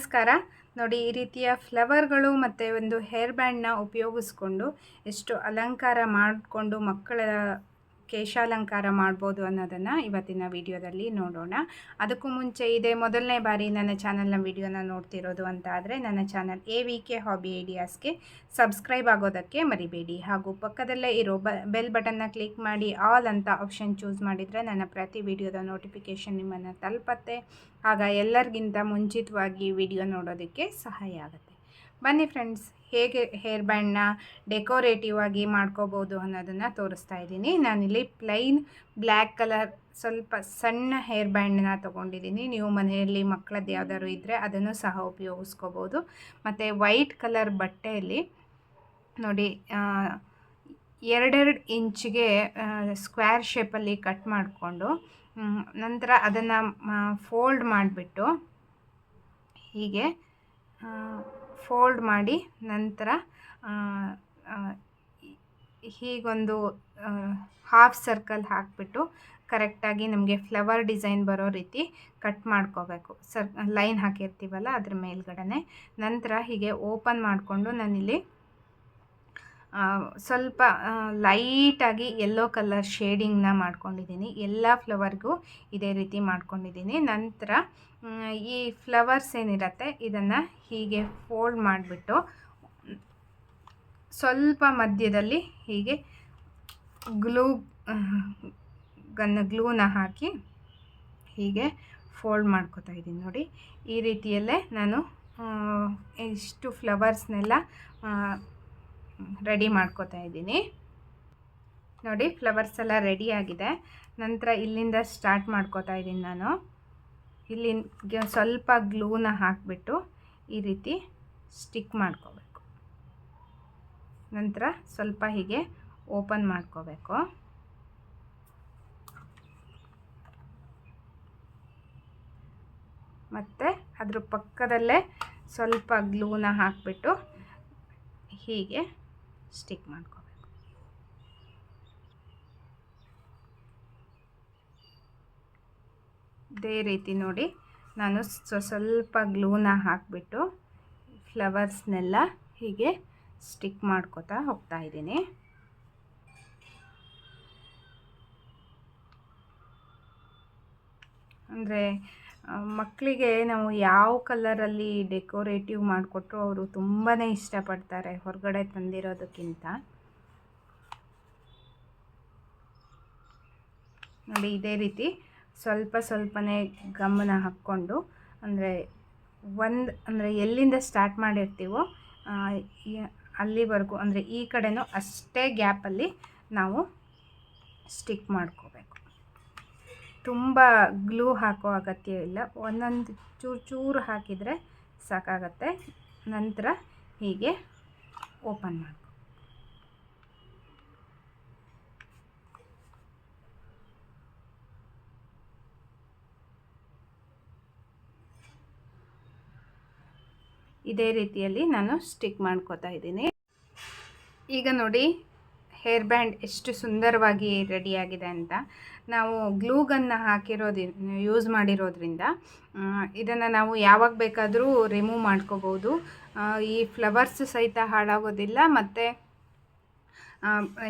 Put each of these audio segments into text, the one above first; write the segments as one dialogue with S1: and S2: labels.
S1: ನಮಸ್ಕಾರ. ನೋಡಿ ಈ ರೀತಿಯ ಫ್ಲವರ್ಗಳು ಮತ್ತು ಒಂದು ಹೇರ್ ಬ್ಯಾಂಡ್ನ ಉಪಯೋಗಿಸ್ಕೊಂಡು ಎಷ್ಟು ಅಲಂಕಾರ ಮಾಡಿಕೊಂಡು ಮಕ್ಕಳ ಕೇಶಾಲಂಕಾರ ಮಾಡ್ಬೋದು ಅನ್ನೋದನ್ನು ಇವತ್ತಿನ ವಿಡಿಯೋದಲ್ಲಿ ನೋಡೋಣ. ಅದಕ್ಕೂ ಮುಂಚೆ ಇದೇ ಮೊದಲನೇ ಬಾರಿ ನನ್ನ ಚಾನಲ್ನ ವಿಡಿಯೋನ ನೋಡ್ತಿರೋದು ಅಂತ ಆದರೆ ನನ್ನ channel A V K hobby ಐಡಿಯಾಸ್ಗೆ subscribe ಆಗೋದಕ್ಕೆ ಮರಿಬೇಡಿ. ಹಾಗೂ ಪಕ್ಕದಲ್ಲೇ ಇರೋ ಬ, ಬೆಲ್ ಬಟನ್ನ ಕ್ಲಿಕ್ ಮಾಡಿ ಆಲ್ ಅಂತ ಆಪ್ಷನ್ ಚೂಸ್ ಮಾಡಿದರೆ ನನ್ನ ಪ್ರತಿ ವಿಡಿಯೋದ ನೋಟಿಫಿಕೇಷನ್ ನಿಮ್ಮನ್ನು ತಲುಪತ್ತೆ. ಆಗ ಎಲ್ಲರಿಗಿಂತ ಮುಂಚಿತವಾಗಿ ವಿಡಿಯೋ ನೋಡೋದಕ್ಕೆ ಸಹಾಯ ಆಗುತ್ತೆ. ಬನ್ನಿ ಫ್ರೆಂಡ್ಸ್ ಹೇಗೆ ಹೇರ್ ಬ್ಯಾಂಡ್ನ ಡೆಕೋರೇಟಿವ್ ಆಗಿ ಮಾಡ್ಕೋಬೋದು ಅನ್ನೋದನ್ನು ತೋರಿಸ್ತಾ ಇದ್ದೀನಿ. ನಾನಿಲ್ಲಿ ಪ್ಲೈನ್ ಬ್ಲ್ಯಾಕ್ ಕಲರ್ ಸ್ವಲ್ಪ ಸಣ್ಣ ಹೇರ್ ಬ್ಯಾಂಡನ್ನ ತೊಗೊಂಡಿದ್ದೀನಿ. ನೀವು ಮನೆಯಲ್ಲಿ ಮಕ್ಕಳದ್ದು ಯಾವ್ದಾದ್ರು ಇದ್ದರೆ ಅದನ್ನು ಸಹ ಉಪಯೋಗಿಸ್ಕೋಬೋದು. ಮತ್ತು ವೈಟ್ ಕಲರ್ ಬಟ್ಟೆಯಲ್ಲಿ ನೋಡಿ ಎರಡೆರಡು ಇಂಚಿಗೆ ಸ್ಕ್ವೇರ್ ಶೇಪಲ್ಲಿ ಕಟ್ ಮಾಡಿಕೊಂಡು ನಂತರ ಅದನ್ನು ಫೋಲ್ಡ್ ಮಾಡಿಬಿಟ್ಟು ಹೀಗೆ ಫೋಲ್ಡ್ ಮಾಡಿ ನಂತರ ಹೀಗೊಂದು ಹಾಫ್ ಸರ್ಕಲ್ ಹಾಕಿಬಿಟ್ಟು ಕರೆಕ್ಟಾಗಿ ನಮಗೆ ಫ್ಲವರ್ ಡಿಸೈನ್ ಬರೋ ರೀತಿ ಕಟ್ ಮಾಡ್ಕೋಬೇಕು. ಸರ್ ಲೈನ್ ಹಾಕಿರ್ತೀವಲ್ಲ ಅದ್ರ ಮೇಲ್ಗಡೆ ನಂತರ ಹೀಗೆ ಓಪನ್ ಮಾಡಿಕೊಂಡು ನಾನಿಲ್ಲಿ ಸ್ವಲ್ಪ ಲೈಟಾಗಿ ಯೆಲ್ಲೋ ಕಲರ್ ಶೇಡಿಂಗ್ನ ಮಾಡ್ಕೊಂಡಿದ್ದೀನಿ. ಎಲ್ಲ ಫ್ಲವರ್ಗೂ ಇದೇ ರೀತಿ ಮಾಡ್ಕೊಂಡಿದ್ದೀನಿ. ನಂತರ ಈ ಫ್ಲವರ್ಸ್ ಏನಿರತ್ತೆ, ಇದನ್ನು ಹೀಗೆ ಫೋಲ್ಡ್ ಮಾಡಿಬಿಟ್ಟು, ಸ್ವಲ್ಪ ಮಧ್ಯದಲ್ಲಿ ಹೀಗೆ ಗ್ಲೂ ಗನ್ನ ಗ್ಲೂನ ಹಾಕಿ ಹೀಗೆ ಫೋಲ್ಡ್ ಮಾಡ್ಕೋತಾ ಇದ್ದೀನಿ ನೋಡಿ. ಈ ರೀತಿಯಲ್ಲೇ ನಾನು ಇಷ್ಟು ಫ್ಲವರ್ಸ್ನೆಲ್ಲ ರೆಡಿ ಮಾಡ್ಕೋತಾ ಇದ್ದೀನಿ. ನೋಡಿ, ಫ್ಲವರ್ಸ್ ಎಲ್ಲ ರೆಡಿ ಆಗಿದೆ. ನಂತರ ಇಲ್ಲಿಂದ ಸ್ಟಾರ್ಟ್ ಮಾಡ್ಕೋತಾ ಇದ್ದೀನಿ ನಾನು. ಇಲ್ಲಿ ಸ್ವಲ್ಪ ಗ್ಲೂನ ಹಾಕಿಬಿಟ್ಟು ಈ ರೀತಿ ಸ್ಟಿಕ್ ಮಾಡ್ಕೋಬೇಕು. ನಂತರ ಸ್ವಲ್ಪ ಹೀಗೆ ಓಪನ್ ಮಾಡ್ಕೋಬೇಕು. ಮತ್ತು ಅದ್ರ ಪಕ್ಕದಲ್ಲೇ ಸ್ವಲ್ಪ ಗ್ಲೂನ ಹಾಕಿಬಿಟ್ಟು ಹೀಗೆ ಸ್ಟಿಕ್ ಮಾಡ್ಕೋಬೇಕು. ಇದೇ ರೀತಿ ನೋಡಿ, ನಾನು ಸ್ವಲ್ಪ ಗ್ಲೂನ ಹಾಕಿಬಿಟ್ಟು ಫ್ಲವರ್ಸ್ನೆಲ್ಲ ಹೀಗೆ ಸ್ಟಿಕ್ ಮಾಡ್ಕೋತಾ ಹೋಗ್ತಾ ಇದ್ದೀನಿ. ಅಂದರೆ ಮಕ್ಕಳಿಗೆ ನಾವು ಯಾವ ಕಲರಲ್ಲಿ ಡೆಕೋರೇಟಿವ್ ಮಾಡಿಕೊಟ್ರು ಅವರು ತುಂಬಾ ಇಷ್ಟಪಡ್ತಾರೆ ಹೊರಗಡೆ ತಂದಿರೋದಕ್ಕಿಂತ. ನೋಡಿ, ಇದೇ ರೀತಿ ಸ್ವಲ್ಪ ಸ್ವಲ್ಪನೇ ಗಮನ ಹಾಕ್ಕೊಂಡು, ಅಂದರೆ ಒಂದು, ಅಂದರೆ ಎಲ್ಲಿಂದ ಸ್ಟಾರ್ಟ್ ಮಾಡಿರ್ತೀವೋ ಅಲ್ಲಿವರೆಗೂ, ಅಂದರೆ ಈ ಕಡೆನೂ ಅಷ್ಟೇ ಗ್ಯಾಪಲ್ಲಿ ನಾವು ಸ್ಟಿಕ್ ಮಾಡ್ಕೋಬೇಕು. ತುಂಬ ಗ್ಲೂ ಹಾಕೋ ಅಗತ್ಯ ಇಲ್ಲ. ಒಂದೊಂದು ಚೂರು ಚೂರು ಹಾಕಿದರೆ ಸಾಕಾಗತ್ತೆ. ನಂತರ ಹೀಗೆ ಓಪನ್ ಮಾಡಿ ಇದೇ ರೀತಿಯಲ್ಲಿ ನಾನು ಸ್ಟಿಕ್ ಮಾಡ್ಕೋತಾ ಇದ್ದೀನಿ. ಈಗ ನೋಡಿ ಹೇರ್ ಬ್ಯಾಂಡ್ ಎಷ್ಟು ಸುಂದರವಾಗಿ ರೆಡಿಯಾಗಿದೆ ಅಂತ ನಾವು ಗ್ಲೂಗನ್ನು ಹಾಕಿರೋದಿ ಯೂಸ್ ಮಾಡಿರೋದ್ರಿಂದ ಇದನ್ನು ನಾವು ಯಾವಾಗ ಬೇಕಾದರೂ ರಿಮೂವ್ ಮಾಡ್ಕೋಬೋದು. ಈ ಫ್ಲವರ್ಸ್ ಸಹಿತ ಹಾಳಾಗೋದಿಲ್ಲ, ಮತ್ತು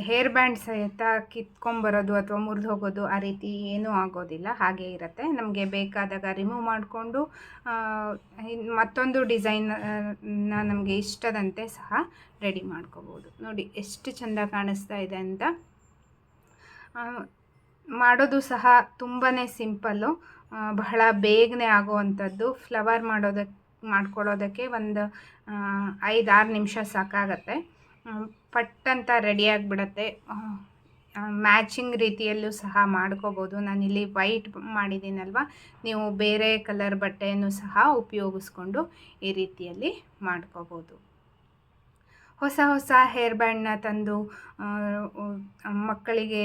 S1: ಹೇರ್ ಬ್ಯಾಂಡ್ ಸಹಿತ ಕಿತ್ಕೊಂಬರೋದು ಅಥವಾ ಮುರಿದು ಹೋಗೋದು ಆ ರೀತಿ ಏನೂ ಆಗೋದಿಲ್ಲ, ಹಾಗೆ ಇರುತ್ತೆ. ನಮಗೆ ಬೇಕಾದಾಗ ರಿಮೂವ್ ಮಾಡಿಕೊಂಡು ಮತ್ತೊಂದು ಡಿಸೈನ್ ನಮಗೆ ಇಷ್ಟದಂತೆ ಸಹ ರೆಡಿ ಮಾಡ್ಕೋಬೋದು. ನೋಡಿ, ಎಷ್ಟು ಚೆಂದ ಕಾಣಿಸ್ತಾ ಇದೆ ಅಂತ. ಮಾಡೋದು ಸಹ ತುಂಬಾ ಸಿಂಪಲ್ಲು ಬಹಳ ಬೇಗನೆ ಆಗುವಂಥದ್ದು. ಫ್ಲವರ್ ಮಾಡೋದಕ್ಕೆ ಮಾಡ್ಕೊಳ್ಳೋದಕ್ಕೆ ಒಂದು ಐದಾರು ನಿಮಿಷ ಸಾಕಾಗತ್ತೆ. ಪಟ್ಟಂತ ರೆಡಿ ಆಗಿಬಿಡತ್ತೆ. ಮ್ಯಾಚಿಂಗ್ ರೀತಿಯಲ್ಲೂ ಸಹ ಮಾಡ್ಕೋಬೋದು. ನಾನಿಲ್ಲಿ ವೈಟ್ ಮಾಡಿದ್ದೀನಲ್ವ? ನೀವು ಬೇರೆ ಕಲರ್ ಬಟ್ಟೆಯನ್ನು ಸಹ ಉಪಯೋಗಿಸ್ಕೊಂಡು ಈ ರೀತಿಯಲ್ಲಿ ಮಾಡ್ಕೋಬೋದು. ಹೊಸ ಹೊಸ ಹೇರ್ ಬ್ಯಾಂಡ್ನ ತಂದು ಮಕ್ಕಳಿಗೆ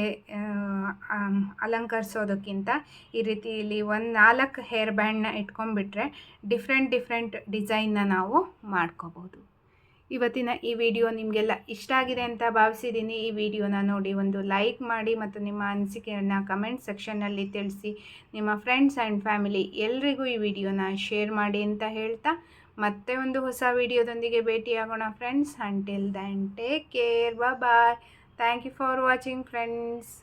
S1: ಅಲಂಕರಿಸೋದಕ್ಕಿಂತ ಈ ರೀತಿಯಲ್ಲಿ ಒಂದು ನಾಲ್ಕು ಹೇರ್ ಬ್ಯಾಂಡ್ನ ಇಟ್ಕೊಂಡ್ಬಿಟ್ರೆ ಡಿಫ್ರೆಂಟ್ ಡಿಫ್ರೆಂಟ್ ಡಿಸೈನ್ನ ನಾವು ಮಾಡ್ಕೋಬೋದು. ಇವತ್ತಿನ ಈ ವಿಡಿಯೋ ನಿಮಗೆಲ್ಲ ಇಷ್ಟ ಆಗಿದೆ ಅಂತ ಭಾವಿಸಿದ್ದೀನಿ. ಈ ವಿಡಿಯೋನ ನೋಡಿ ಒಂದು ಲೈಕ್ ಮಾಡಿ ಮತ್ತು ನಿಮ್ಮ ಅನಿಸಿಕೆಯನ್ನು ಕಮೆಂಟ್ ಸೆಕ್ಷನ್ನಲ್ಲಿ ತಿಳಿಸಿ. ನಿಮ್ಮ ಫ್ರೆಂಡ್ಸ್ ಆ್ಯಂಡ್ ಫ್ಯಾಮಿಲಿ ಎಲ್ರಿಗೂ ಈ ವಿಡಿಯೋನ ಶೇರ್ ಮಾಡಿ ಅಂತ ಹೇಳ್ತಾ ಮತ್ತೆ ಒಂದು ಹೊಸ ವಿಡಿಯೋದೊಂದಿಗೆ ಭೇಟಿಯಾಗೋಣ friends. Until then take care bye thank you for watching friends